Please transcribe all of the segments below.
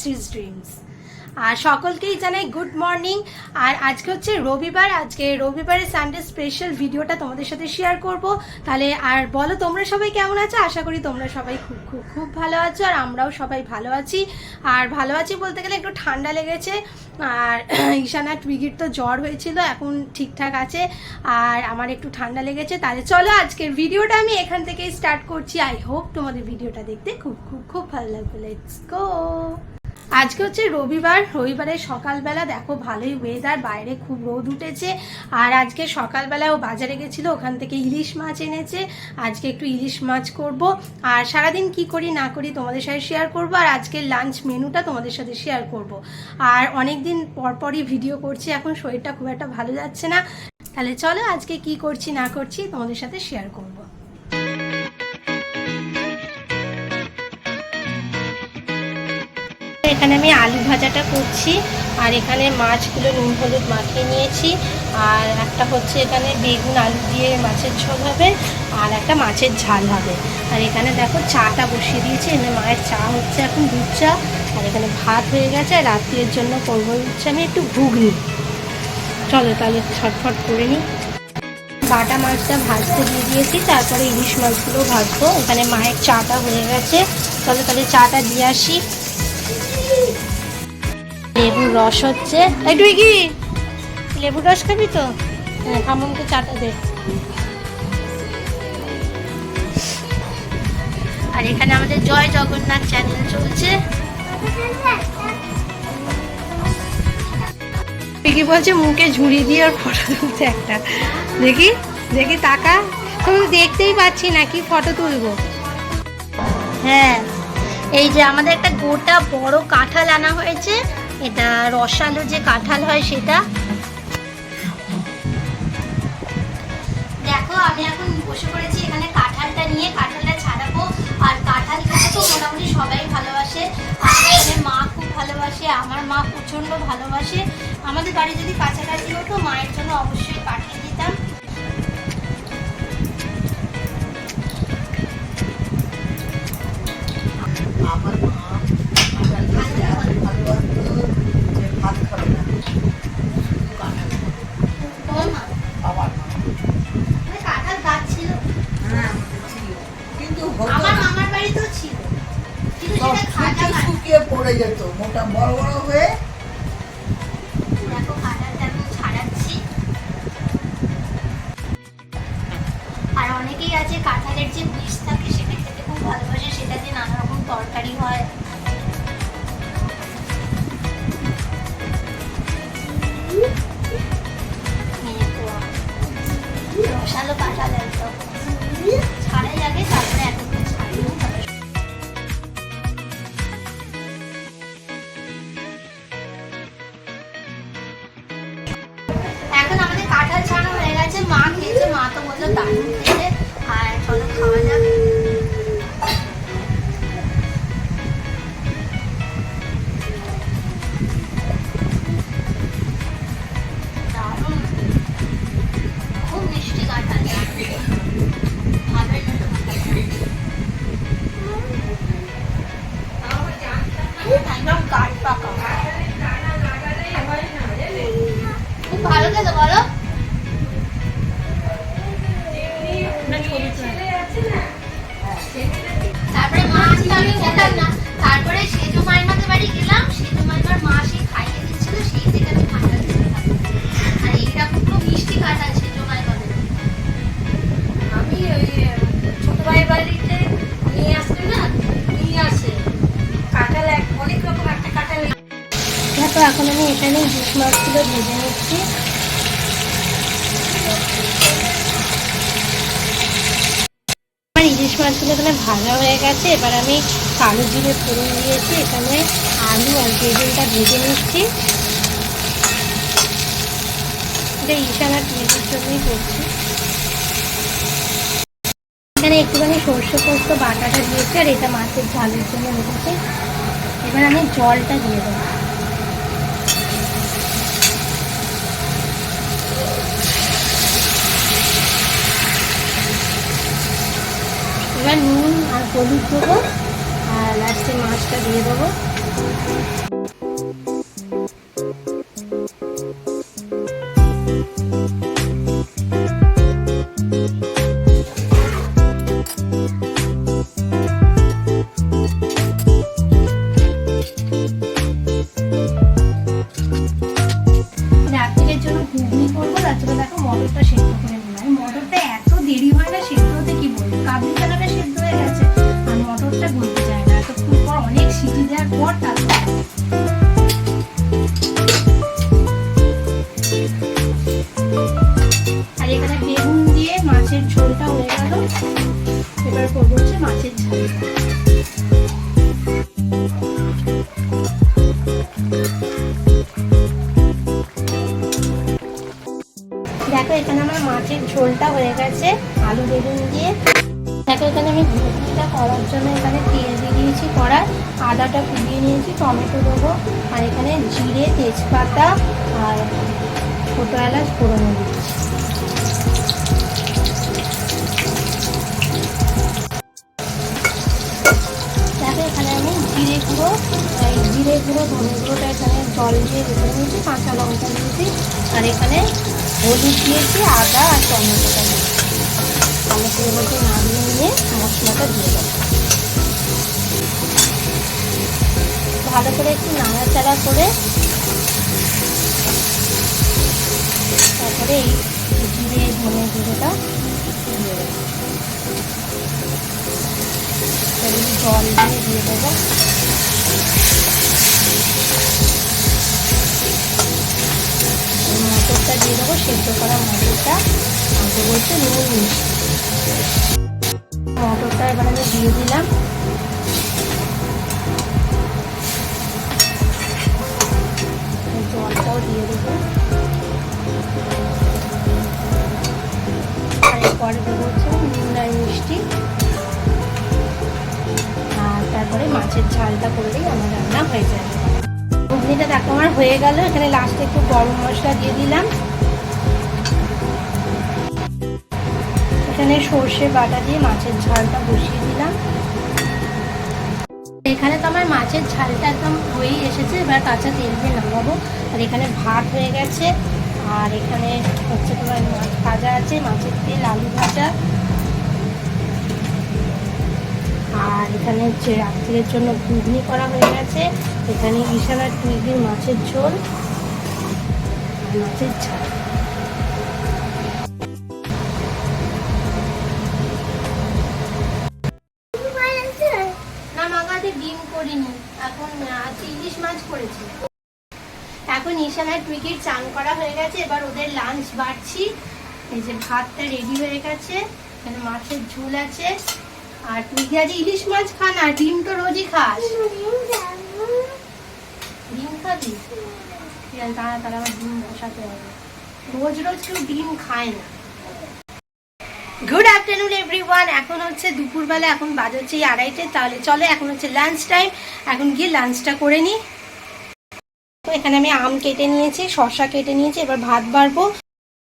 Channel dreams আর সকলকেই জানাই good morning আর আজকে হচ্ছে রবিবার, আজকে রবিবারের সানডে স্পেশাল ভিডিওটা তোমাদের সাথে শেয়ার করব। তাহলে আর বলো, তোমরা সবাই কেমন আছো? আশা করি তোমরা সবাই খুব খুব খুব ভালো আছো, আর আমরাও সবাই ভালো আছি। আর ভালো আছি বলতে গেলে একটু ঠান্ডা লেগেছে। আর ঈশানা টুইগির তো জ্বর হয়েছিল, এখন ঠিকঠাক আছে। আর আমার একটু ঠান্ডা লেগেছে। তাহলে চলো আজকের ভিডিওটা আমি এখান থেকেই স্টার্ট করছি। আই হোপ তোমাদের ভিডিওটা দেখতে খুব খুব খুব ভালো লাগবে। লেটস গো আজকে হচ্ছে রবিবার রবিবারের সকালবেলা দেখো ভালোই ওয়েদার বাইরে খুব রোদ উঠেছে। আর আজকে সকালবেলা ও বাজারে গেছিল, ওখান থেকে ইলিশ মাছ এনেছে। আজকে একটু ইলিশ মাছ করব। আর সারাদিন কি করি, না করি তোমাদের সাথে শেয়ার করব। আর আজকের লাঞ্চ মেনুটা তোমাদের সাথে শেয়ার করব। আর অনেক দিন পরপরই ভিডিও করছি, এখন শরীরটা খুব একটা ভালো যাচ্ছে না। তাহলে চলো আজকে কি করছি, না করছি তোমাদের সাথে শেয়ার করব। এখানে আমি আলু ভাজাটা করছি। আর এখানে মাছগুলো নুন হলুদ মাখিয়ে নিয়েছি। আর একটা হচ্ছে এখানে বেগুন, আলু দিয়ে মাছের ঝোল হবে, আর একটা মাছের ঝাল হবে। আর এখানে দেখো চাটা বসিয়ে দিয়েছি। এখানে মায়ের চা হচ্ছে এখন দুধ চা। আর এখানে ভাত হয়ে গেছে। আর রাত্রির জন্য করব হচ্ছে আমি একটু ঘুগনি। চলো তাহলে ছটফট করে নিই। বাটা মাছটা ভাজতে দিয়ে দিয়েছি। তারপরে ইলিশ মাছগুলো ভাজবো। এখানে মায়ের চাটা হয়ে গেছে। চলো তাহলে চাটা দিয়ে আসি। লেবুর রস হচ্ছে। একটু কি? লেবুর রস খাবি তো? হ্যাঁ থামনকে চাটা দে। আর এখানে আমাদের জয় জগন্নাথ চ্যানেল চলছে। পিকি বলছে মুখে ঝুড়ি দিয়ে ওর ফটো তুলছে একটা। দেখি দেখি টাকা তুমি দেখতেই পাচ্ছি না কি ফটো তুলবো? হ্যাঁ এই যে আমাদের একটা গোটা বড় কাঁঠাল আনা হয়েছে। এটা রসালো যে কাঁঠাল হয় সেটা? দেখো, আমি এখন বসে পড়েছি এখানে কাঁঠালটা নিয়ে, কাঁঠালটা ছাড়াবো। আর কাঁঠাল খেতে তো মোটামুটি সবাই ভালোবাসে। এখানে মা খুব ভালোবাসে, আমার মা প্রচণ্ড ভালোবাসে। আমাদের বাড়ি যদি কাছাকাছি হতো, মায়ের জন্য অবশ্যই পাঠিয়ে দিতাম। যেত মোটা বড় বড় হয়ে 我在打，哎，好的，考完呀。আমি ওই ছোট ভাই বাড়িতে নিয়ে আসলে না নিয়ে আসে। কাঁঠাল অনেক রকম একটা কাঁঠাল দেখো, এখন আমি এখানে ইলিশ মাছগুলো ভেজে নিচ্ছি আমার ইলিশ মাছগুলো এখানে ভাজা হয়ে গেছে। এবার আমি কালো জিরে ফোড়ন দিয়েছি। এখানে আলু আর বেগুনটা ভেজে নিচ্ছি। এটা ইশানা টিভির জন্যই করছি। এখানে একটুখানি সর্ষে পোস্ত, বাটাটা দিয়েছি আর এটা মাছের ঝালের জন্য রেখেছি। এবার আমি জলটা দিয়ে দেবো। এবার নুন আর হলুদ দেবো আর লাস্টে মাছটা দিয়ে দেবো। দেখো, এখানে আমার মাছের ঝোলটা হয়ে গেছে, আলু বেগুন দিয়ে। দেখো, এখানে আমি ঘুগনিটা করার জন্য এখানে তেল দিয়ে দিয়েছি কড়াই, আদাটা কুড়িয়ে নিয়েছি, টমেটো দেবো, আর এখানে জিরে, তেজপাতা আর ছোটো এলাচ ফোড়নে দিচ্ছি দেখো, এখানে আমি জিরে গুঁড়ো জিরে গুঁড়ো, ধনে গুঁড়োটা এখানে জল দিয়ে রেখে নিয়েছি, কাঁচা লঙ্কা দিয়েছি, আর এখানে হলুদ দিয়েছি, আদা আর টমেটোটা দিয়েছি। করে নাড়িয়ে নিয়ে মশলাটা দিয়ে দেবো। ভালো করে একটু নাড়াচাড়া করে তারপরে এই জিরে, ধনে গুঁড়োটা দিয়ে জল দিয়ে দিয়ে দেবো। দিয়ে দেবো, সেদ্ধ করা মটরটা। দেবো হচ্ছে নুন মিষ্টি মটরটা এবার আমি দিয়ে দিলাম। জলটাও দিয়ে দেবো। আর এরপরে দেবো হচ্ছে নুন মিষ্টি। আর তারপরে মাছের ঝালটা করলেই আমার রান্না হয়ে যাবে। ঘুগনিটা দেখো আমার হয়ে গেল। এখানে লাস্টে একটু গরম মশলা দিয়ে দিলাম। এখানে সর্ষে বাটা দিয়ে মাছের ঝালটা বসিয়ে দিলাম। এখানে তো আমার মাছের ঝালটা একদম হয়েই এসেছে, এবার কাঁচা তেল দিয়ে নামাবো। আর এখানে ভাত হয়ে গেছে, আর এখানে হচ্ছে তোমার মাছ ভাজা আছে, মাছের তেল, আলু ভাজা। আর এখানে হচ্ছে রাত্রের জন্য ঘুগনি করা হয়ে গেছে, এখানে ইশারা টুইগির মাছের ঝোল। মাছের ঝাল। ঈশানার টুইকির চান করা হয়ে গেছে। এবার ওদের লাঞ্চ বাড়ছি। এই যে ভাতটা রেডি হয়ে গেছে। এখানে মাছের ঝোল আছে। আর তুই আজ ইলিশ মাছ খা না? ডিম তো রোজই খাস। ডিম খাবি? তাহলে তাহলে আমার ডিম বসাতে হবে। রোজ রোজ কেউ ডিম খায় না। গুড আফটারনুন এভরিওয়ান এখন হচ্ছে দুপুরবেলা, এখন বাজে হচ্ছে আড়াইটে। তাহলে চলো, এখন হচ্ছে লাঞ্চ টাইম এখন গিয়ে লাঞ্চটা করে নিই তো এখানে আমি আম কেটে নিয়েছি, শসা কেটে নিয়েছি, এবার ভাত বাড়বো।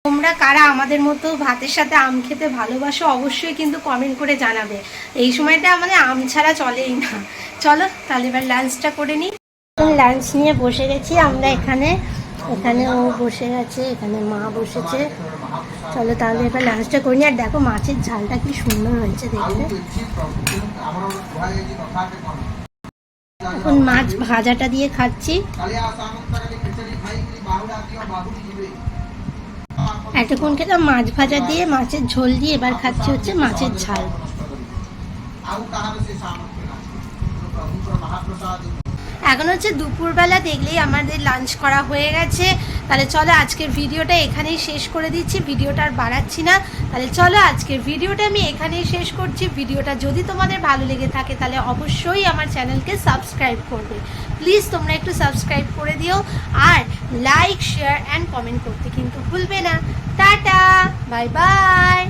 তোমরা কারা আমাদের মতো ভাতের সাথে আম খেতে ভালোবাসো অবশ্যই কিন্তু কমেন্ট করে জানাবে। এই সময়টা মানে আম ছাড়া চলেই না। চলো তাহলে এবার লাঞ্চটা করে নিই। লাঞ্চ নিয়ে বসে গেছি, আমরা এখানে এখানে ও বসে গেছে এখানে মা বসেছে। চলো তাহলে এবার লাঞ্চটা করি নি আর দেখো মাছের ঝালটা কি সুন্দর হয়েছে দেখতে। এখন মাছ ভাজাটা দিয়ে খাচ্ছি। এতক্ষণ খেতাম মাছ ভাজা দিয়ে, মাছের ঝোল দিয়ে এবার খাচ্ছি হচ্ছে মাছের ঝাল। এখন হচ্ছে দুপুরবেলা দেখলেই আমাদের লাঞ্চ করা হয়ে গেছে। তাহলে চলো আজকের ভিডিওটা এখানেই শেষ করে দিচ্ছি, ভিডিওটা আর বাড়াচ্ছি না। তাহলে চলো আজকের ভিডিওটা আমি এখানেই শেষ করছি। ভিডিওটা যদি তোমাদের ভালো লেগে থাকে তাহলে অবশ্যই আমার চ্যানেলকে সাবস্ক্রাইব করবে। প্লিজ তোমরা একটু সাবস্ক্রাইব করে দিও আর লাইক, শেয়ার অ্যান্ড কমেন্ট করতে কিন্তু ভুলবে না। Tata, bye bye.